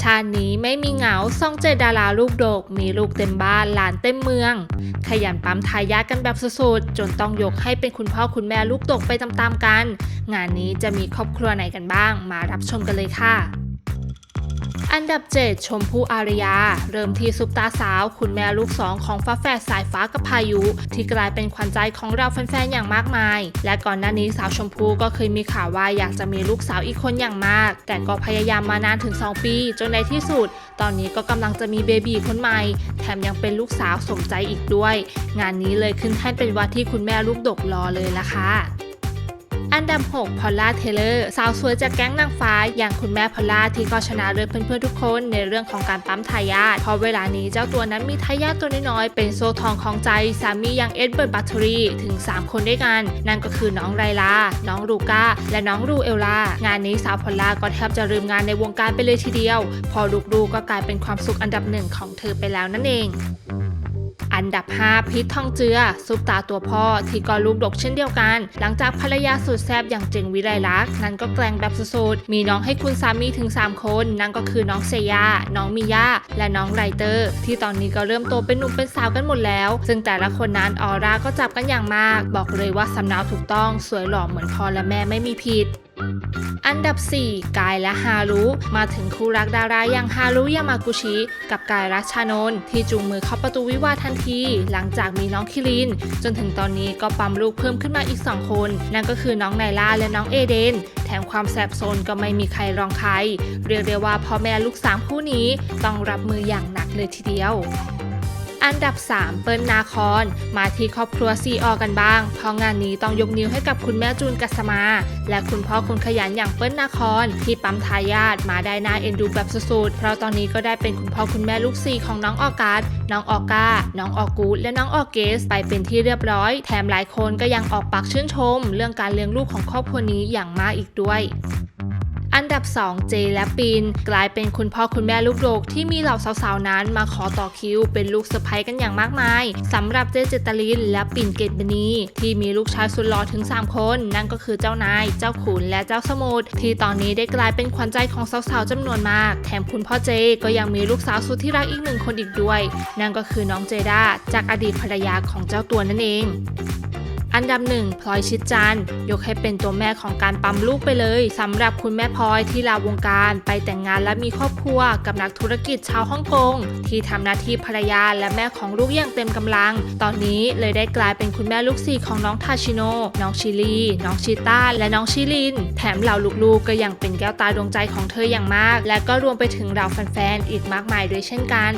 ชาตินี้ไม่มีเหงาซ่องเจดาราลูกโดก มีลูกเต็มบ้านหลานเต็มเมือง ขยันปั๊มทายาทกันแบบสุดๆ จนต้องยกให้เป็นคุณพ่อคุณแม่ลูกโดกไปตามๆกัน งานนี้จะมีครอบครัวไหนกันบ้าง มารับชมกันเลยค่ะ อันดับ 7 ชมพู่อารยา เริ่มที่ซุปตาสาว คุณแม่ลูกสองของฟ้าแฝดสายฟ้ากับพายุ ที่กลายเป็นขวัญใจของเราแฟนๆอย่างมากมาย และก่อนหน้านี้สาวชมพู่ก็เคยมีข่าวว่าอยากจะมีลูกสาวอีกคนอย่างมาก แต่ก็พยายามมานานถึง 2 ปี จนในที่สุด ตอนนี้ก็กำลังจะมีเบบีคนใหม่ แถมยังเป็นลูกสาวสมใจอีกด้วย งานนี้เลยขึ้นแท่นเป็นว่าที่คุณแม่ลูกดกรอเลยละค่ะ อันดับ 6 พอลล่าเทเลอร์ สาวสวยจากแก๊งนางฟ้า อย่างคุณแม่พอลล่าที่ก็ชนะเลิศเพื่อนๆทุกคนในเรื่องของการปั๊มทายาทเพราะเวลานี้เจ้าตัวนั้นมีทายาทตัวน้อยๆ เป็นโซ่ทองของใจ สามีอย่างเอ็ดเบิร์ตบัตเทอรี่ถึง 3 คนด้วยกัน นั่นก็คือน้องไรลา น้องลูก้า และน้องรูเอลลางานนี้สาวพอลล่าก็แทบจะลืมงานในวงการไปเลยทีเดียว พอลูกๆก็กลายเป็นความสุขอันดับหนึ่งของเธอไปแล้วนั่นเอง อันดับ 5พีททองเจือ ซุปตาตัวพ่อที่ก็ลูกดกเช่นเดียวกัน หลังจากภรรยาสุดแซบอย่างเจงวิไลลักษณ์นั้นก็แกล้งแบบสุดๆมีน้องให้คุณสามีถึง 3 คน นั่นก็คือน้องเซยา น้องมิยาและน้องไรเตอร์ ที่ตอนนี้ก็เริ่มโตเป็นหนุ่มเป็นสาวกันหมดแล้ว ซึ่งแต่ละคนนั้นออร่าก็จับกันอย่างมาก บอกเลยว่าสำเนาถูกต้องสวยหล่อเหมือนพ่อและแม่ไม่มีผิด อันดับ 4 กายและฮารุ มาถึงคู่รักดาราอย่างฮารุยามากุชิ กับกายรัชานนท์ที่จูงมือเข้าประตูวิวาทันที หลังจากมีน้องคิริน จนถึงตอนนี้ก็ปั๊มลูกเพิ่มขึ้นมาอีก 2 คน นั่นก็คือน้องไนล่าและน้องเอเดน แถมความแสบโซนก็ไม่มีใครรองใคร เรียกได้ว่าพ่อแม่ลูกสามคู่นี้ต้องรับมืออย่างหนักเลยทีเดียว อันดับ 3 เปิ้ลนาคอน มาที่ครอบครัวซีออกันบ้างเพราะงานนี้ต้องยกนิ้วให้กับคุณแม่จูนกัสมา และคุณพ่อคนขยันอย่างเปิ้ลนาคอนที่ปั๊มทายาทมาได้น่าเอ็นดูแบบสุดๆเพราะตอนนี้ก็ได้เป็นคุณพ่อคุณแม่ลูกสี่ของน้องออกัสน้องออก้า น้องออกูดและน้องออเกส ไปเป็นที่เรียบร้อย แถมหลายคนก็ยังออกปากชื่นชม เรื่องการเลี้ยงลูกของครอบครัวนี้อย่างมากอีกด้วย อันดับ 2 เจและปินกลายเป็นคุณพ่อคุณแม่ลูกโดกที่มีเหล่าสาวๆนั้นมาขอต่อคิวเป็นลูกสะใภ้กันอย่างมากมายสำหรับเจเจตลิน และปิ่นเกตบณีที่มีลูกชายสุดหล่อถึง 3 คน นั่นก็คือเจ้านาย เจ้าขุนและเจ้าสมุทรที่ตอนนี้ได้กลายเป็นขวัญใจของสาวๆจำนวนมาก แถมคุณพ่อเจก็ยังมีลูกสาวสุดที่รักอีกหนึ่งคนอีกด้วย นั่นก็คือน้องเจด้าจากอดีตภรรยาของเจ้าตัวนั่นเอง อันดับหนึ่งพลอยชิดจันยกให้เป็นตัวแม่ของการปั๊มลูกไปเลยสำหรับคุณแม่พลอยที่ลาวงการไปแต่งงานและมีครอบครัว กับนักธุรกิจชาวฮ่องกง ที่ทำหน้าที่ภรรยาและแม่ของลูกอย่างเต็มกำลัง ตอนนี้เลยได้กลายเป็นคุณแม่ลูกสี่ของน้องทาชิโนน้องชิลีน้องชิต้าและน้องชิลิน แถมเหล่าลูกๆก็ยังเป็นแก้วตาดวงใจของเธออย่างมาก และก็รวมไปถึงเราแฟนๆอีกมากมายด้วยเช่นกัน